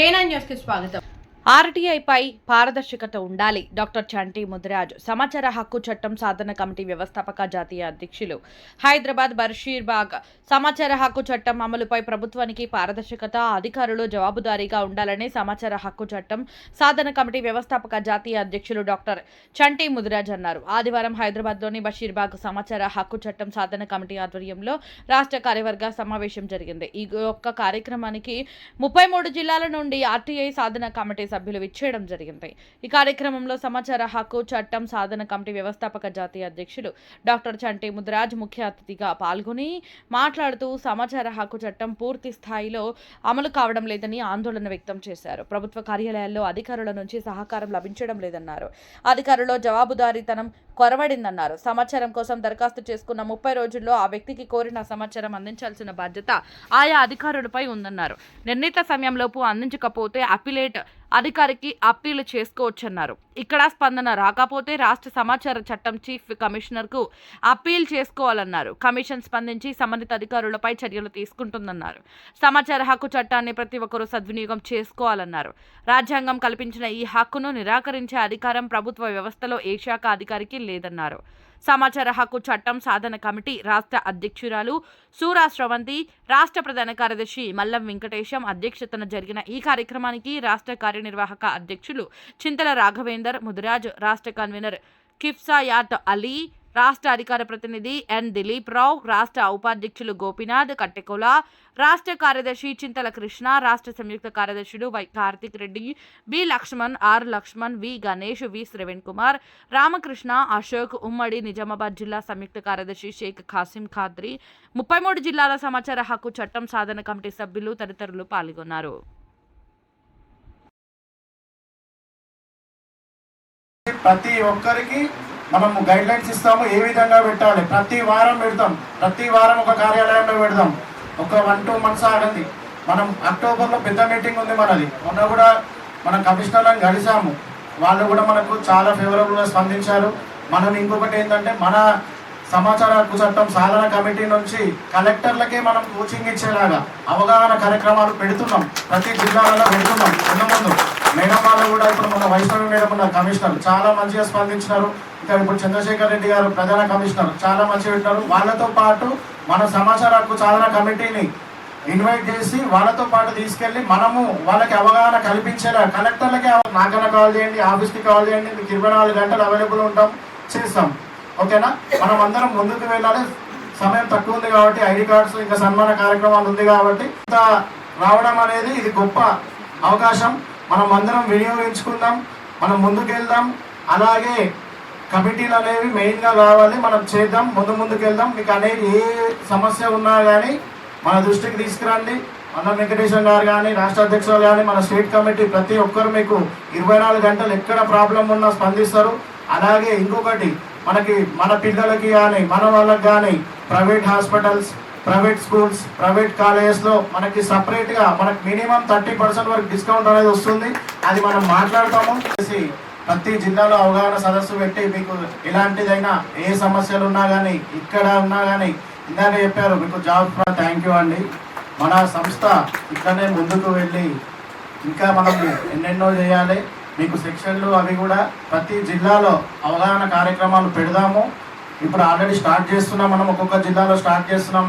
కేనాన్ న్యూస్కి స్వాగతం. ఆర్టీఐపై పారదర్శకత ఉండాలి. డాక్టర్ చంటి ముదిరాజ్ సమాచార హక్కు చట్టం సాధన కమిటీ వ్యవస్థాపక జాతీయ అధ్యక్షులు హైదరాబాద్ బషీర్బాగ్ సమాచార హక్కు చట్టం అమలుపై ప్రభుత్వానికి పారదర్శకత అధికారులు జవాబుదారీగా ఉండాలని సమాచార హక్కు చట్టం సాధన కమిటీ వ్యవస్థాపక జాతీయ అధ్యక్షులు డాక్టర్ చంటి ముదిరాజ్ అన్నారు. ఆదివారం హైదరాబాద్లోని బషీర్బాగ్ సమాచార హక్కు చట్టం సాధన కమిటీ ఆధ్వర్యంలో రాష్ట్ర కార్యవర్గ సమావేశం జరిగింది. ఈ యొక్క కార్యక్రమానికి ముప్పై మూడు జిల్లాల నుండి ఆర్టీఐ సాధన కమిటీ సభ్యులు విచ్చేయడం జరిగింది. ఈ కార్యక్రమంలో సమాచార హక్కు చట్టం సాధన కమిటీ వ్యవస్థాపక జాతీయ అధ్యక్షులు డాక్టర్ చంటి ముద్రాజ్ ముఖ్య అతిథిగా పాల్గొని మాట్లాడుతూ సమాచార హక్కు చట్టం పూర్తి స్థాయిలో అమలు కావడం లేదని ఆందోళన వ్యక్తం చేశారు. ప్రభుత్వ కార్యాలయాల్లో అధికారుల నుంచి సహకారం లభించడం లేదన్నారు. అధికారుల్లో జవాబుదారీతనం కొరవడిందన్నారు. సమాచారం కోసం దరఖాస్తు చేసుకున్న ముప్పై రోజుల్లో ఆ వ్యక్తికి కోరిన సమాచారం అందించాల్సిన బాధ్యత ఆయా అధికారులపై ఉందన్నారు. నిర్ణీత సమయంలోపు అందించకపోతే అపిలేట్ అధికారికి అప్పీలు చేసుకోవచ్చన్నారు. ఇక్కడ స్పందన రాకపోతే రాష్ట్ర సమాచార చట్టం చీఫ్ కమిషనర్కు అప్పీల్ చేసుకోవాలన్నారు. కమిషన్ స్పందించి సంబంధిత అధికారులపై చర్యలు తీసుకుంటుందన్నారు. సమాచార హక్కు చట్టాన్ని ప్రతి ఒక్కరూ సద్వినియోగం చేసుకోవాలన్నారు. రాజ్యాంగం కల్పించిన ఈ హక్కును నిరాకరించే అధికారం ప్రభుత్వ వ్యవస్థలో ఏ శాఖ అధికారికి లేదన్నారు. సమాచార హక్కు చట్టం సాధన కమిటీ రాష్ట్ర అధ్యక్షురాలు సూరా స్రవంతి రాష్ట్ర ప్రధాన కార్యదర్శి మల్లం వెంకటేశం అధ్యక్షతన జరిగిన ఈ కార్యక్రమానికి రాష్ట్ర కార్యనిర్వాహక అధ్యక్షులు చింతల రాఘవేందర్ ముదిరాజ్ రాష్ట్ర కన్వీనర్ కిఫ్సాయాత్ అలీ రాష్ట్ర అధికార ప్రతినిధి ఎన్. దిలీప్ రావు రాష్ట్ర ఉపాధ్యక్షులు గోపీనాథ్ కట్టెకుల రాష్ట్ర కార్యదర్శి చింతల కృష్ణ రాష్ట్ర సంయుక్త కార్యదర్శులు Y Karthik Reddy B. Laxman R. Laxman V. Ganesh V. Shravan Kumar Ramakrishna Ashok ఉమ్మడి నిజామాబాద్ జిల్లా సంయుక్త కార్యదర్శి షేక్ ఖాసిం ఖాద్రి. ముప్పై మూడు జిల్లాల సమాచార హక్కు చట్టం సాధన కమిటీ సభ్యులు తదితరులు పాల్గొన్నారు. ప్రతి ఒక్కరికి మనము గైడ్ లైన్స్ ఇస్తాము ఏ విధంగా పెట్టాలి ప్రతి వారం పెడతాం ప్రతి వారం ఒక కార్యాలయంలో పెడదాం ఒక వన్ టూ మంత్స్ ఆగండి మనం అక్టోబర్లో పెద్ద మీటింగ్ ఉంది మనది. మొన్న కూడా మన కమిషనర్లను కలిసాము. వాళ్ళు కూడా మనకు చాలా ఫేవరబుల్గా స్పందించారు. మనం ఇంకొకటి ఏంటంటే మన సమాచార హక్కు చట్టం సాధన కమిటీ నుంచి కలెక్టర్లకే మనం కోచింగ్ ఇచ్చేలాగా అవగాహన కార్యక్రమాలు పెడుతున్నాం. ప్రతి జిల్లాలలో పెడుతున్నాం. ముందు ముందు. మేడం వాళ్ళు కూడా ఇప్పుడు మన వైష్ణవి మేడం ఉన్నారు కమిషనర్. చాలా మంచిగా స్పందించినారు. ఇంకా ఇప్పుడు చంద్రశేఖర్ రెడ్డి గారు ప్రధాన కమిషనర్. చాలా మంచిగా పెట్టినారు వాళ్ళతో పాటు మన సమాచార హక్కు సాధన కమిటీని ఇన్వైట్ చేసి వాళ్ళతో పాటు తీసుకెళ్ళి మనము వాళ్ళకి అవగాహన కల్పించేలా కలెక్టర్లకి నాకన్నా కాల్ చేయండి ఆఫీస్కి కాల్ చేయండి మీకు ఇరవై నాలుగు గంటలు అవైలబుల్ ఉంటాం చేస్తాం. ఓకేనా? మనం అందరం ముందుకు వెళ్ళాలి. సమయం తక్కువ ఉంది కాబట్టి ఐడి కార్డ్స్ ఇంకా సన్మాన కార్యక్రమాలు ఉంది కాబట్టి ఇంత రావడం అనేది ఇది గొప్ప అవకాశం. మనం అందరం వినియోగించుకుందాం మనం ముందుకెళ్దాం. అలాగే కమిటీలు అనేవి మెయిన్గా కావాలి మనం చేద్దాం ముందు ముందుకు వెళ్దాం మీకు అనేది ఏ సమస్య ఉన్నా కానీ మన దృష్టికి తీసుకురండి. అన్న వెంకటేశ్వర గారు కానీ రాష్ట్ర అధ్యక్షులు కానీ మన స్టేట్ కమిటీ ప్రతి ఒక్కరు మీకు ఇరవై నాలుగు గంటలు ఎక్కడ ప్రాబ్లం ఉన్నా స్పందిస్తారు. అలాగే ఇంకొకటి మనకి మన పిల్లలకి కానీ మన వాళ్ళకి కానీ private hospitals private schools private కాలేజెస్లో మనకి సపరేట్గా మనకి మినిమం థర్టీ పర్సెంట్ వరకు డిస్కౌంట్ అనేది వస్తుంది. అది మనం మాట్లాడతాము. చేసి ప్రతి జిల్లాలో అవగాహన సదస్సు పెట్టి మీకు ఎలాంటిదైనా ఏ సమస్యలు ఉన్నా కానీ ఇక్కడ ఉన్నా కానీ ఇందాక చెప్పారు మీకు జాబ్ థ్యాంక్ యూ అండి. మన సంస్థ ఇక్కడనే ముందుకు వెళ్ళి ఇంకా మనం ఎన్నెన్నో చేయాలి. మీకు సెక్షన్లు అవి కూడా ప్రతి జిల్లాలో అవగాహన కార్యక్రమాలు పెడదాము. ఇప్పుడు ఆల్రెడీ స్టార్ట్ చేస్తున్నాం మనం ఒక్కొక్క జిల్లాలో స్టార్ట్ చేస్తున్నాం.